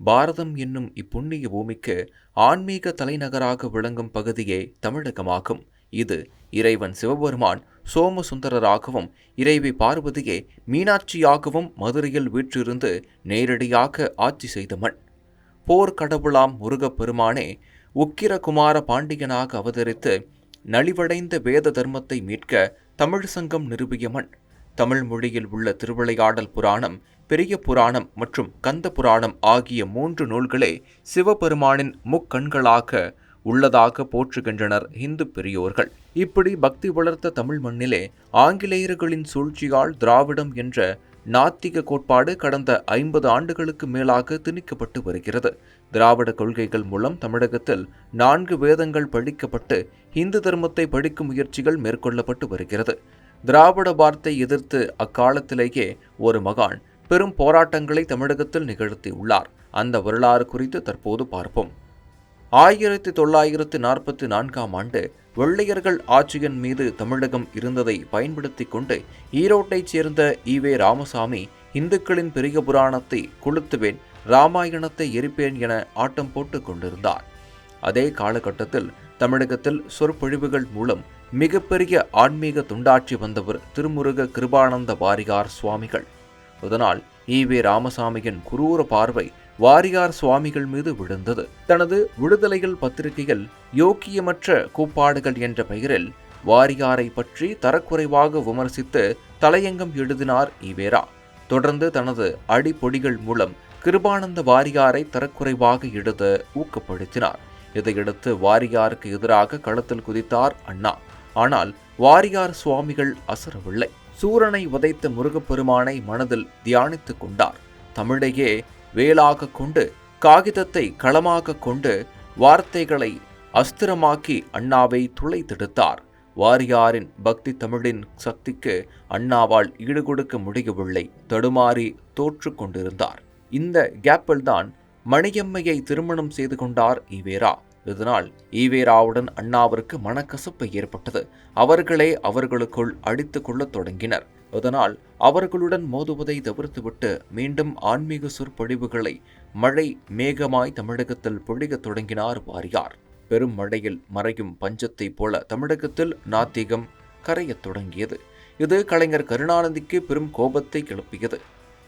பாரதம் என்னும் இப்புண்ணிய பூமிக்கு ஆன்மீக தலைநகராக விளங்கும் பகுதியே தமிழகமாகும். இது இறைவன் சிவபெருமான் சோமசுந்தரராகவும் இறைவி பார்வதியே மீனாட்சியாகவும் மதுரையில் வீற்றிருந்து நேரடியாக ஆட்சி செய்த மண். போர் கடவுளாம் முருகப்பெருமானே உக்கிரகுமார பாண்டியனாக அவதரித்து நலிவடைந்த வேத தர்மத்தை மீட்க தமிழ் சங்கம் நிறுவிய மண். தமிழ் மொழியில் உள்ள திருவிளையாடல் புராணம் பெரிய புராணம் மற்றும் கந்த புராணம் ஆகிய மூன்று நூல்களே சிவபெருமானின் முக்கண்களாக உள்ளதாக போற்றுகின்றனர் இந்து பெரியோர்கள். இப்படி பக்தி வளர்த்த தமிழ் மண்ணிலே ஆங்கிலேயர்களின் சூழ்ச்சியால் திராவிடம் என்ற நாத்திக கோட்பாடு கடந்த ஐம்பது ஆண்டுகளுக்கு மேலாக திணிக்கப்பட்டு வருகிறது. திராவிட கொள்கைகள் மூலம் தமிழகத்தில் நான்கு வேதங்கள் படிக்கப்பட்டு இந்து தர்மத்தை படிக்கும் முயற்சிகள் மேற்கொள்ளப்பட்டு வருகிறது. திராவிட வார்த்தை எதிர்த்து அக்காலத்திலேயே ஒரு மகான் பெரும் போராட்டங்களை தமிழகத்தில் நிகழ்த்தியுள்ளார். அந்த வரலாறு குறித்து தற்போது பார்ப்போம். ஆயிரத்தி தொள்ளாயிரத்து நாற்பத்தி நான்காம் ஆண்டு வெள்ளையர்கள் ஆட்சியின் மீது தமிழகம் இருந்ததை பயன்படுத்தி கொண்டு ஈரோட்டைச் சேர்ந்த ஈவே ராமசாமி இந்துக்களின் பெரிய புராணத்தை கொளுத்துவேன் ராமாயணத்தை எரிப்பேன் என ஆட்டம் போட்டுக் கொண்டிருந்தார். அதே காலகட்டத்தில் தமிழகத்தில் சொற்பொழிவுகள் மூலம் மிகப்பெரிய ஆன்மீக துண்டாட்சி வந்தவர் திருமுருக கிருபானந்த வாரியார் சுவாமிகள். அதனால் ஈவே ராமசாமியின் குரூர பார்வை வாரியார் சுவாமிகள் மீது விழுந்தது. தனது விடுதலைகள் பத்திரிகையில் யோக்கியமற்ற கூப்பாடுகள் என்ற பெயரில் வாரியாரை பற்றி தரக்குறைவாக விமர்சித்து தலையங்கம் எழுதினார் ஈவேரா தொடர்ந்து தனது அடிப்பொடிகள் மூலம் கிருபானந்த வாரியாரை தரக்குறைவாக எழுத ஊக்கப்படுத்தினார். இதையடுத்து வாரியாருக்கு எதிராக களத்தில் குதித்தார் அண்ணா. ஆனால் வாரியார் சுவாமிகள் அசரவில்லை. சூரனை உதைத்த முருகப்பெருமானை மனதில் தியானித்துக் கொண்டார். தமிழையே வேலாக கொண்டு காகிதத்தை களமாக கொண்டு வார்த்தைகளை அஸ்திரமாக்கி அண்ணாவை துளைத்தெடுத்தார். வாரியாரின் பக்தி தமிழின் சக்திக்கு அண்ணாவால் ஈடுகொடுக்க முடியவில்லை. தடுமாறி தோற்று கொண்டிருந்தார் இந்த கேப்பில்தான் மணியம்மையை திருமணம் செய்து கொண்டார் ஈவேரா. இதனால் ஈவேராவுடன் அண்ணாவிற்கு மனக்கசப்பு ஏற்பட்டது. அவர்களே அவர்களுக்குள் அடித்து கொள்ளத் தொடங்கினர். அதனால் அவர்களுடன் மோதுவதை தவிர்த்துவிட்டு மீண்டும் ஆன்மீக சொற்பொழிவுகளை மழை மேகமாய் தமிழகத்தில் பொழிகத் தொடங்கினார் வாரியார். பெரும் மழையில் மறையும் பஞ்சத்தைப் போல தமிழகத்தில் நாத்திகம் கரையத் தொடங்கியது. இது கலைஞர் கருணாநிதிக்கு பெரும் கோபத்தை கிளப்பியது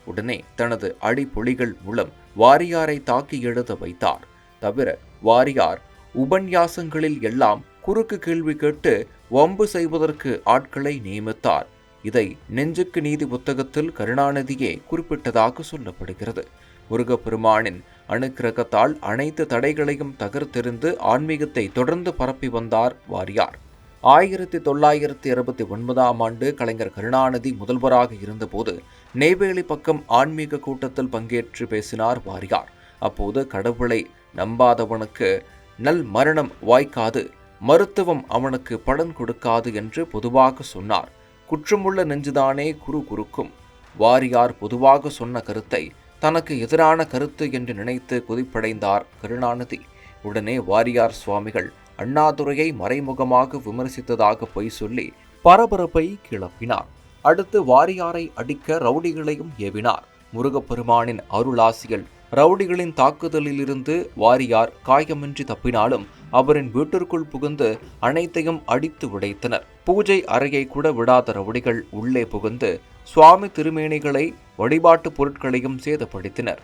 உடனே தனது அடிப்பொழிகள் மூலம் வாரியாரை தாக்கி எழுத வைத்தார். தவிர வாரியார் உபன்யாசங்களில் எல்லாம் குறுக்கு கேள்வி கேட்டு வம்பு செய்வதற்கு ஆட்களை நியமித்தார். இதை நெஞ்சுக்கு நீதி புத்தகத்தில் கருணாநிதியே குறிப்பிட்டதாக சொல்லப்படுகிறது. முருகப்பெருமானின் அணுக்கிரகத்தால் அனைத்து தடைகளையும் தகர்த்தெறிந்து ஆன்மீகத்தை தொடர்ந்து பரப்பி வந்தார் வாரியார். ஆயிரத்தி தொள்ளாயிரத்தி அறுபத்தி ஒன்பதாம் ஆண்டு கலைஞர் கருணாநிதி முதல்வராக இருந்தபோது நெய்வேலி பக்கம் ஆன்மீக கூட்டத்தில் பங்கேற்று பேசினார் வாரியார். அப்போது கடவுளை நம்பாதவனுக்கு நல் மரணம் வாய்க்காது மருத்துவம் அவனுக்கு பலன் கொடுக்காது என்று பொதுவாக சொன்னார். குற்றமுள்ள நெஞ்சுதானே குரு குறுக்கும். வாரியார் பொதுவாக சொன்ன கருத்தை தனக்கு எதிரான கருத்து என்று நினைத்து கொதிப்படைந்தார் கருணாநிதி. உடனே வாரியார் சுவாமிகள் அண்ணாதுரையை மறைமுகமாக விமர்சித்ததாக பொய் சொல்லி பரபரப்பை கிளப்பினார். அடுத்து வாரியாரை அடிக்க ரவுடிகளையும் ஏவினார். முருகப்பெருமானின் அருளாசிகள் ரவுடிகளின் தாக்குதலிலிருந்து வாரியார் காயமின்றி தப்பினாலும் அவரின் வீட்டிற்குள் புகுந்து அனைத்தையும் அடித்து உடைத்தனர். பூஜை அறையை கூட விடாத ரவுடிகள் உள்ளே புகுந்து சுவாமி திருமேனிகளை வழிபாட்டு பொருட்களையும் சேதப்படுத்தினர்.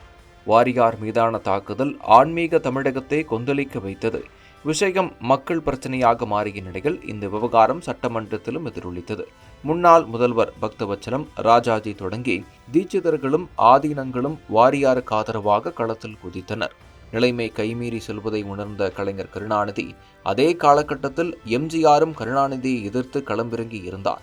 வாரியார் மீதான தாக்குதல் ஆன்மீக தமிழகத்தை கொந்தளிக்க வைத்தது. விஷயம் மக்கள் பிரச்சனையாக மாறிய நிலையில் இந்த விவகாரம் சட்டமன்றத்திலும் எதிரொலித்தது. முன்னாள் முதல்வர் பக்தவச்சலம் ராஜாஜி தொடங்கி தீட்சிதர்களும் ஆதீனங்களும் வாரியாருக்கு ஆதரவாக களத்தில் குதித்தனர். நிலைமை கைமீறி செல்வதை உணர்ந்த கலைஞர் கருணாநிதி அதே காலகட்டத்தில் எம்ஜிஆரும் கருணாநிதியை எதிர்த்து களமிறங்கி இருந்தார்.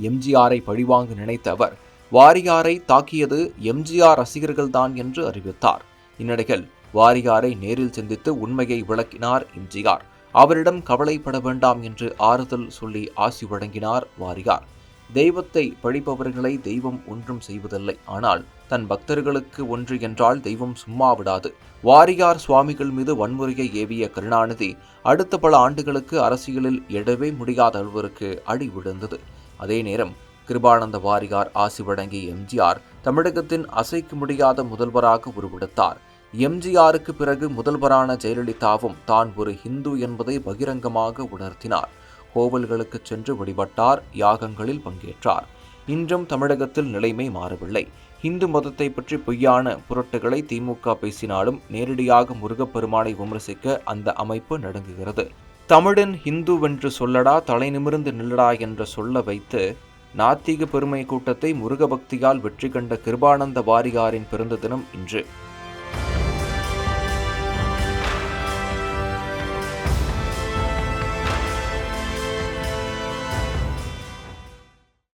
எம்ஜிஆரை பழிவாங்க நினைத்த அவர் வாரியாரை தாக்கியது எம்ஜிஆர் ரசிகர்கள்தான் என்று அறிவித்தார். இந்நிலையில் வாரியாரை நேரில் சந்தித்து உண்மையை விளக்கினார் எம்ஜிஆர். அவரிடம் கவலைப்பட வேண்டாம் என்று ஆறுதல் சொல்லி ஆசி வழங்கினார் வாரியார் தெய்வத்தை பழிப்பவர்களை தெய்வம் ஒன்றும் செய்வதில்லை. ஆனால் தன் பக்தர்களுக்கு ஒன்று என்றால் தெய்வம் சும்மா விடாது. வாரியார் சுவாமிகள் மீது வன்முறையை ஏவிய கருணாநிதி அடுத்த பல ஆண்டுகளுக்கு அரசியலில் எழவே முடியாத அளவிற்கு அடி விழுந்தது. அதே நேரம் கிருபானந்த வாரியார் ஆசி வழங்கிய எம்ஜிஆர் தமிழகத்தின் அசைக்க முடியாத முதல்வராக உருவெடுத்தார். எம்ஜிஆருக்கு பிறகு முதல்வரான ஜெயலலிதாவும் தான் ஒரு ஹிந்து என்பதை பகிரங்கமாக உணர்த்தினார். கோவில்களுக்கு சென்று வழிபட்டார் யாகங்களில் பங்கேற்றார். இன்றும் தமிழகத்தில் நிலைமை மாறவில்லை. இந்து மதத்தை பற்றி பொய்யான புரட்டுகளை திமுக பேசினாலும் நேரடியாக முருகப்பெருமானை விமர்சிக்க அந்த அமைப்பு நடுங்குகிறது. தமிழன் ஹிந்துவென்று சொல்லடா தலை நிமிர்ந்து நில்லடா என்ற சொல்ல வைத்து நாத்திக பெருமை கூட்டத்தை முருகபக்தியால் வெற்றி கண்ட கிருபானந்த வாரியாரின் பிறந்த தினம் இன்று.